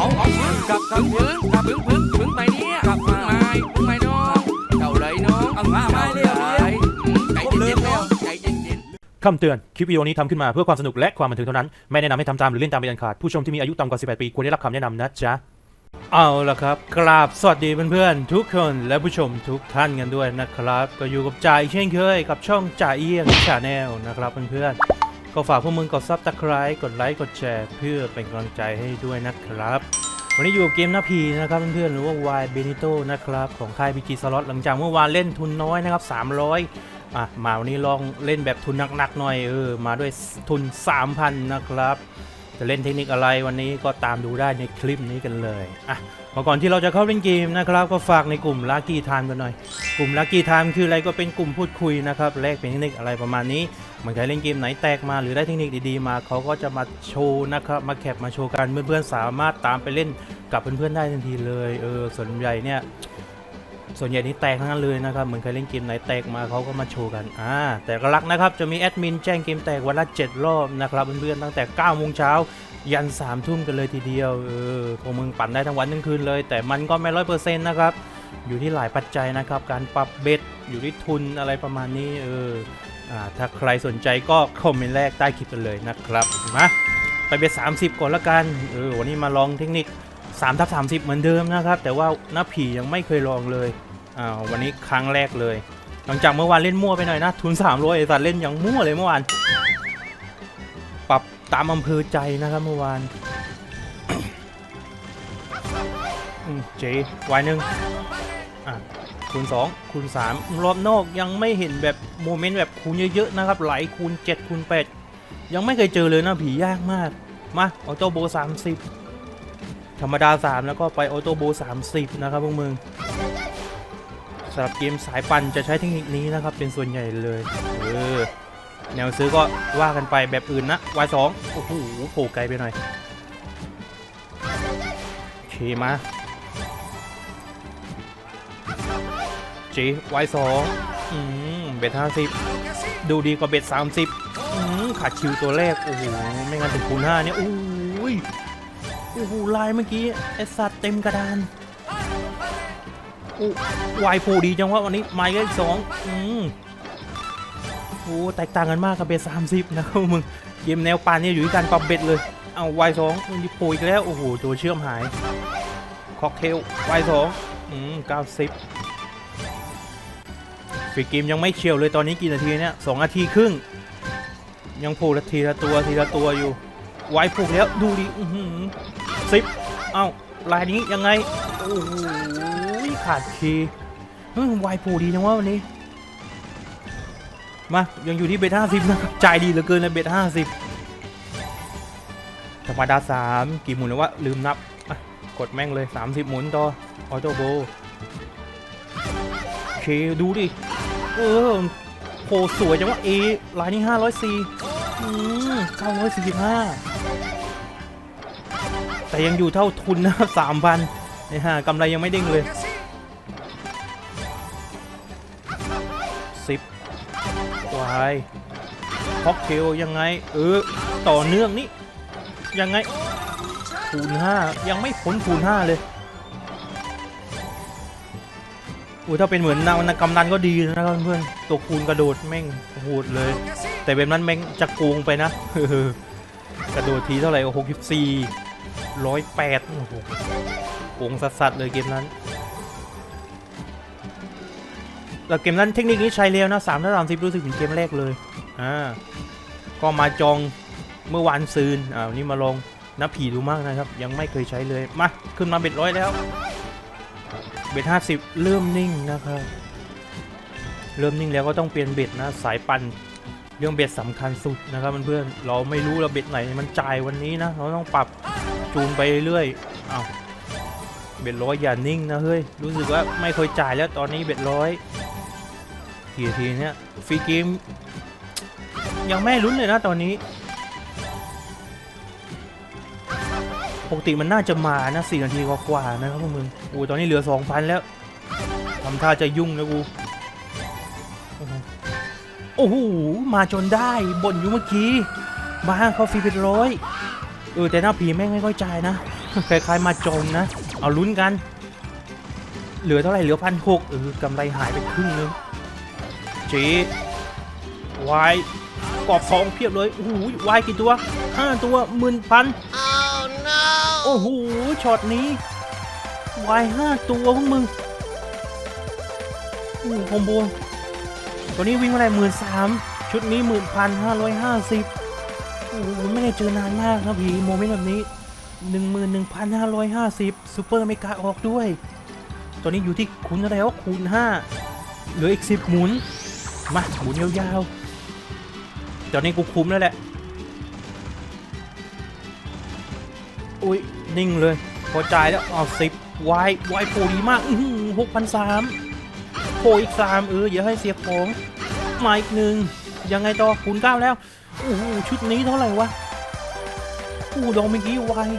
เอาเอาพึ่งกับพึ่งพึ่งกับพึ่งพึ่งพึ่งไปเนี่ยกับพึ่งไม้พึ่งไม้น้องเจ้าเลยน้องเอามาไม้เร็วใจเย็นๆแล้วใจเย็นๆคำเตือน คลิปวิดีโอนี้ทำขึ้นมาเพื่อความสนุกและความบันเทิงเท่านั้น ไม่แนะนำให้ทำตามหรือเล่นตามเป็นอันขาด ผู้ชมที่มีอายุต่ำกว่า 18 ปีควรได้รับคำแนะนำนะจ๊ะเอาละครับกราบสวัสดีเพื่อนๆทุกคนและผู้ชมทุกท่านกันด้วยนะครับ ก็อยู่กับจ่ายเช่นเคยกับช่องจ่าเอี้ยงชาแนลนะครับเพื่อนๆ ก็ฝากพวกมึงกดซับตะไคร้กดไลค์กดแชร์ เพื่อเป็นกำลังใจให้ด้วยนะครับ วันนี้อยู่กับเกมหน้าพีนะครับเพื่อนๆหรือว่าวายเบนิโตนะครับของค่าย BG Slot หลังจากเมื่อวานเล่นทุนน้อยนะครับ300อะมาวันนี้ลองเล่นแบบทุนหนักๆหน่อยเออมาด้วยทุน 3,000 นะครับ จะเล่นเทคนิคอะไรวันนี้ก็ตามดูได้ในคลิปนี้กันเลยอะมาก่อนที่เราจะเข้าเล่นเกมนะครับ ก็ฝากในกลุ่ม Lucky Time กันหน่อย กลุ่ม Lucky Time คืออะไรก็เป็นกลุ่มพูดคุยนะครับแลกเป็นเทคนิคอะไรประมาณนี้เหมันใครเล่นเกมไหนแตกมาหรือได้เทคนิคดีๆมาเขาก็จะมาโชว์นะครับมาแคปมาโชว์กันเพื่อนๆสามารถตามไปเล่นกับเพื่อนๆได้ทันทีเลยเออส่วนใหญ่เนี่ย ส่วนใหญ่นี่แตกทั้งนั้นเลยนะครับ เหมือนใครเล่นเกมไหนแตกมาเขาก็มาโชว์กัน อ่า แต่ก็รักนะครับ จะมีแอดมินแจ้งเกมแตกวันละ 7 รอบนะครับเพื่อนๆ ตั้งแต่9โมงเช้ายัน3ทุ่มกันเลยทีเดียว เออพวกมึงปั่นได้ทั้งวันทั้งคืนเลย แต่มันก็ไม่ร้อยเปอร์เซ็นต์นะครับ อยู่ที่หลายปัจจัยนะครับ การปรับเบ็ด อยู่ที่ทุนอะไรประมาณนี้ เออ อ่า ถ้าใครสนใจก็คอมเมนต์แรกใต้คลิปกันเลยนะครับ มา ไปเบ็ด30 ก่อนละกัน เออ วันนี้มาลองเทคนิค 3ทับ30 เหมือนเดิมนะครับ แต่ว่าหน้าผียังไม่เคยลองเลยอ่าวันนี้ครั้งแรกเลย หลังจากเมื่อวานเล่นมั่วไปหน่อยนะ ทุน300ไอ้สัตว์เล่นอย่างมั่วเลยเมื่อวาน ปรับตามอำเภอใจนะครับเมื่อวานเจวายหนึ่งอะคูณ 2 คูณ 3 รอบนอกยังไม่เห็นแบบโมเมนต์แบบคูณเยอะๆนะครับ ไหลคูณ 7 คูณ 8 ยังไม่เคยเจอเลยนะผียากมาก มาออโต้โบ 30 ธรรมดา 3 แล้วก็ไปออโต้โบ30 นะครับพวกมึงสำหรับเกมสายปั่นจะใช้เทคนิคนี้นะครับ เป็นส่วนใหญ่เลยเออแนวซื้อก็ว่ากันไปแบบอื่นนะ Y2 โอ้โหโผล่ไกลไปหน่อยโอเคมา G Y2 อืมเบ็ด50ดูดีกว่าเบ็ด30อืมขาดคิวตัวแรก โอ้โห ไม่งั้นถึงคูณ5เนี่ยโอ้ย โอ้โหลายเมื่อกี้ไอสัตว์เต็มกระดานอู้วายผูดีจังวะวันนี้ไม้เลขสองอืมโอ้แตกต่างกันมากกับเบสสามสิบนะครับมึงเกมแนวปานเนี่ยอยู่ที่การปรับเบ็ดเลย เอาวายสองมันโผล่อีกแล้ว โอ้โหตัวเชื่อมหายค็อกเทลวายสองอืมเก้าสิบฟรีเกมยังไม่เฉียวเลยตอนนี้กี่นาทีเนี่ยสองนาทีครึ่ง ยังโผล่ละทีละตัวทีละตัวอยู่ วายผูกแล้วดูดิอือหือสิบเอ้าลายนี้ยังไงโอ้โหขาดคีย์เฮ้ยวายผูดีจังวะวันนี้ มา ยังอยู่ที่เบทห้าสิบนะครับจ่ายดีเหลือเกินเลยเบทห้าสิบธรรมดาสามกี่หมุนแล้ววะลืมนับกดแม่งเลย 30 หมุนต่อออโต้โบโอเคดูดิ เออโหสวยจังวะเอลายนี้504อืม945 แต่ยังอยู่เท่าทุนนะครับสามพันนี่ฮะกำไรยังไม่เด้งเลยสิบวายค็อกเทลยังไง เออ ต่อเนื่องนี่ยังไงคูณห้ายังไม่พ้นคูณห้าเลยอุ้ยถ้าเป็นเหมือนนาวกำนันก็ดีนะครับเพื่อนๆตัวคูณกระโดดแม่งโหดเลย แต่แบบนั้นแม่งจะโกงไปนะกระโดดทีเท่าไหร่หกสิบสี่ ร้อยแปดโอ้โหโกงสัสๆเลยเกมนั้นแต่เกมนั้นเทคนิคนี้ใช้เร็วนะสามถ้าสามสิบรู้สึกถึงเกมแรกเลย อ่า ก็มาจองเมื่อวานซืนอ่าวันนี่มาลองนับผีดูมากนะครับ ยังไม่เคยใช้เลย มา ขึ้นมาเบ็ดร้อยแล้ว เบ็ดห้าสิบเริ่มนิ่งนะครับ เริ่มนิ่งแล้วก็ต้องเปลี่ยนเบ็ดนะ สายปันเรื่องเบ็ดสำคัญสุดนะครับเพื่อนๆเราไม่รู้เราเบ็ดไหนมันจ่ายวันนี้นะ เราต้องปรับ จูนไปเรื่อยๆอ้าเบ็ดร้อยอย่านิ่งนะเฮ้ย รู้สึกว่าไม่เคยจ่ายแล้วตอนนี้เบ็ดร้อยกี่ทีเนี้ยฟรีเกมยังไม่ลุ้นเลยนะตอนนี้ปกติมันน่าจะมานะสี่นาทีกว่าๆนะครับพวกมึงโอ้ตอนนี้เหลือสองพันแล้วทำท่าจะยุ่งนะกูโอ้โหมาจนได้บ่นอยู่เมื่อกี้มาเขาฟรีเป็นร้อย เออแต่หน้าผีแม่งไม่ค่อยจ่ายนะคล้ายๆมาจมนะ เอาลุ้นกัน เหลือเท่าไหร่เหลือพันหกเออกำไรหายไปครึ่งนึงเจีวายกรอบทองเพียบเลยโอ้โหวายกี่ตัวห้าตัวหมื่นพันโอ้โหช็อตนี้วายห้าตัวพวกมึงโอ้โหคอมโบตัวนี้วิ่งมาได้หมื่นสามชุดนี้หมื่นพันห้าร้อยห้าสิบ โอ้ไม่ได้เจอนานมากครับพี่โมเมนต์แบบนี้หนึ่งหมื่นหนึ่งพันห้าร้อยห้าสิบซูเปอร์เมกาออกด้วยตัวนี้อยู่ที่คูณอะไรวคูณห้าเหลืออีกสิบหมุน มาหมุนยาวๆตอนนี้กูคุ้มแล้วแหละอุ้ยนิ่งเลยพอจ่ายแล้วเอาสิบวายวายโผล่ดีมากหกพันสามโผล่อีกสามเอออย่าให้เสียของมาอีกหนึ่ง ยังไงต่อคูณเก้าแล้วโอ้โหชุดนี้เท่าไหร่วะโอ้โหดอกเมื่อกี้วาย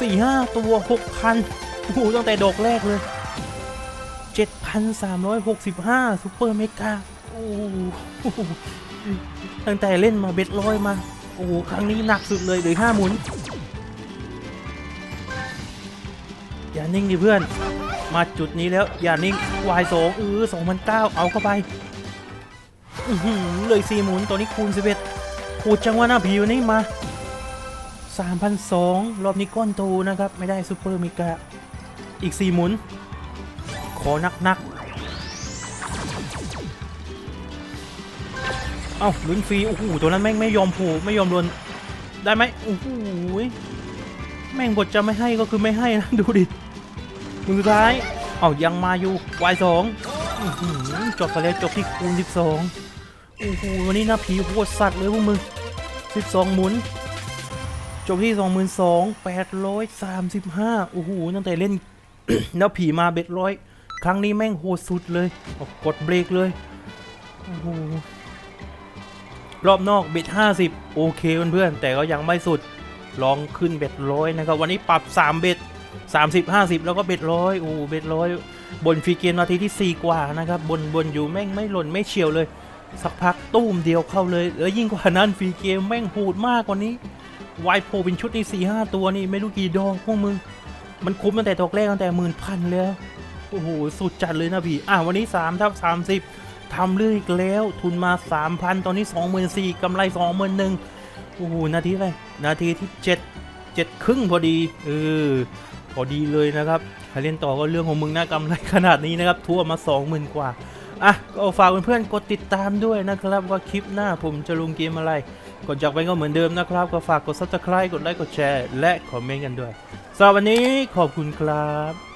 สี่ห้าตัวหกพันโอ้โหตั้งแต่ดอกแรกเลยเจ็ดพันสามร้อยหกสิบห้าซูเปอร์เมกาโอ้โหตั้งแต่เล่นมาเบ็ดร้อยมา โอ้โหครั้งนี้หนักสุดเลยเลือห้าหมุน อย่านิ่งดิเพื่อน มาจุดนี้แล้ว อย่านิ่งวายสองเออสองพันเก้าเอาเข้าไป เลยสี่หมุนตัวนี้คูณสิบเอ็ดปูดจังว่าหน้าผีวันนี้มาสามพันสองรอบนี้ก้อนโตนะครับ ไม่ได้ซูเปอร์มิกาอีกสี่หมุน ขอนักนักๆเอ้าลุ้นฟรี โอ้โห ตัวนั้นแม่งไม่ยอมผูกไม่ยอมโดนได้ไหมโอ้โหแม่งบทจะไม่ให้ก็คือไม่ให้นะ ดูดิมือสุดท้าย เอายังมาอยู่วายสองจบไปแล้วจบที่คูณ12 โอ้โหวันนี้น้าผีโหดสัตว์เลยพวกมึง12หมุน จบที่22,835โอ้โหตั้งแต่เล่นหน้าผีมาเบ็ดร้อยครั้งนี้แม่งโหดสุดเลยเอากดเบรกเลยโอ้โหรอบนอกเบ็ด50โอเคเพื่อนๆแต่ก็ยังไม่สุดลองขึ้นเบ็ดร้อยนะครับ วันนี้ปรับ3เบ็ด30 50แล้วก็เบ็ดร้อยโอ้เบ็ดร้อยบนฟรีเกมนาทีที่4กว่านะครับ บนบนอยู่แม่งไม่หล่นไม่เฉียวเลย สักพักตุ้มเดียวเข้าเลยแล้วยิ่งกว่านั้นฟรีเกมแม่งโหดมากกว่านี้วายโพเป็นชุดนี่สี่ห้าตัวนี่ไม่รู้กี่ดอกพวกมึง มันคุ้มตั้งแต่ตกแรกตั้งแต่หมื่นพันเลยโอ้โห สุดจัดเลยนะพี่ อะวันนี้3ทับ30ทำเรื่องอีกแล้ว ทุนมา3,000ตอนนี้24,000กำไร21,000โอ้โห นาทีอะไรนาทีที่7 7ครึ่งพอดี เออ พอดีเลยนะครับใครเล่นต่อก็เรื่องของมึงนะกำไรขนาดนี้นะครับทั่วมา20,000กว่า อะก็ฝากเพื่อนๆกดติดตามด้วยนะครับว่าคลิปหน้าผมจะลงเกมอะไรกดจากไปก็เหมือนเดิมนะครับ ก็ฝากกด subscribe กดไลค์กดแชร์ และคอมเมนต์กันด้วยสำหรับวันนี้ขอบคุณครับ